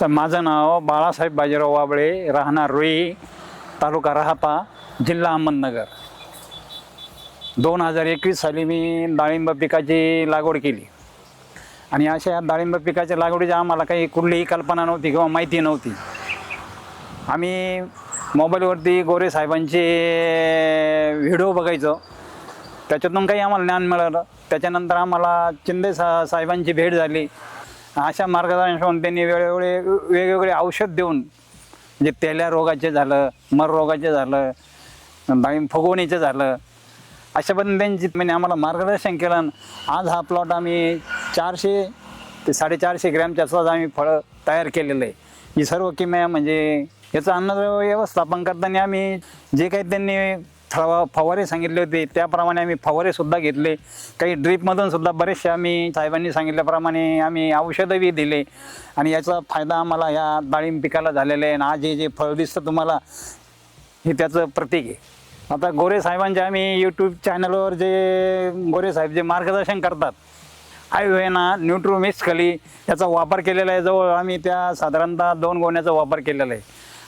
तर माझं नाव बाळासाहेब बाजीराव वाबळे राहणार रुई तालुका राहापा जिल्हा अहमदनगर. दोन हजार एकवीस साली मी डाळिंब पिकाची लागवड केली. आणि अशा या डाळिंब पिकाच्या लागवडीची आम्हाला काही कुठलीही कल्पना नव्हती किंवा माहिती नव्हती. आम्ही मोबाईलवरती गोरे साहेबांचे व्हिडिओ बघायचो. त्याच्यातून काही आम्हाला ज्ञान मिळालं. त्याच्यानंतर आम्हाला चिंदे सा साहेबांची भेट झाली. अशा मार्गदर्शन त्यांनी वेळोवेळी वेगवेगळे औषध देऊन म्हणजे तेल्या रोगाचे झालं मर रोगाचे झालं बाई फुगवणीचं झालं अशा पण त्यांची म्हणजे आम्हाला मार्गदर्शन केलं. आणि आज हा प्लॉट आम्ही चारशे ते साडेचारशे ग्रॅमच्या सहज आम्ही फळं तयार केलेलं आहे. ही सर्व किमया म्हणजे याचं अन्न व्यवस्थापन करताना आम्ही जे काही त्यांनी फवा फवारे सांगितले होते. त्याप्रमाणे आम्ही फवारेसुद्धा घेतले. काही ड्रीपमधून सुद्धा बरेचसे आम्ही साहेबांनी सांगितल्याप्रमाणे आम्ही औषधंही दिले. आणि याचा फायदा आम्हाला या डाळिंब पिकाला झालेला आहे. आणि आज हे जे फळ दिसतं तुम्हाला हे त्याचं प्रतीक आहे. आता गोरे साहेबांचे आम्ही यूट्यूब चॅनलवर जे गोरे साहेब जे मार्गदर्शन करतात आयुवेना न्यूट्रोमिक्स खाली याचा वापर केलेला आहे. जवळ आम्ही त्या साधारणतः दोन गोण्याचा वापर केलेला आहे.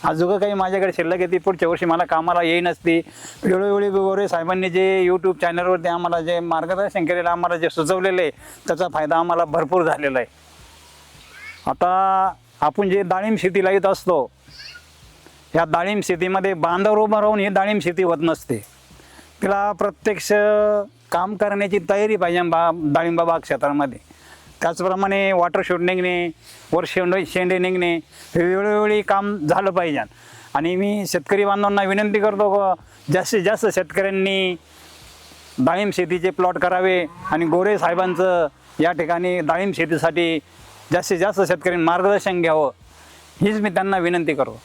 आजोगं काही माझ्याकडे शिल्लक येते पुढच्या वर्षी मला कामाला येई नसती वेळोवेळी गोरे साहेबांनी जे यूट्यूब चॅनलवरती आम्हाला जे मार्गदर्शन केलेलं आम्हाला जे सुचवलेलं आहे त्याचा फायदा आम्हाला भरपूर झालेला आहे. आता आपण जे डाळिंब शेती लावत असतो या डाळिंब शेतीमध्ये बांधव उभं राहून ही डाळिंब शेती होत नसते. तिला प्रत्यक्ष काम करण्याची तयारी पाहिजे बा डाळिंबा बाग क्षेत्रामध्ये. त्याचप्रमाणे वॉटर शूट निघणे वर शेंडे शेंडे निघणे हे वेळोवेळी काम झालं पाहिजे. आणि मी शेतकरी बांधवांना विनंती करतो जास्तीत जास्त शेतकऱ्यांनी डाळिंब शेतीचे प्लॉट करावे आणि गोरे साहेबांचं या ठिकाणी डाळिंब शेतीसाठी जास्तीत जास्त शेतकऱ्यांनी मार्गदर्शन घ्यावं हीच मी त्यांना विनंती करतो.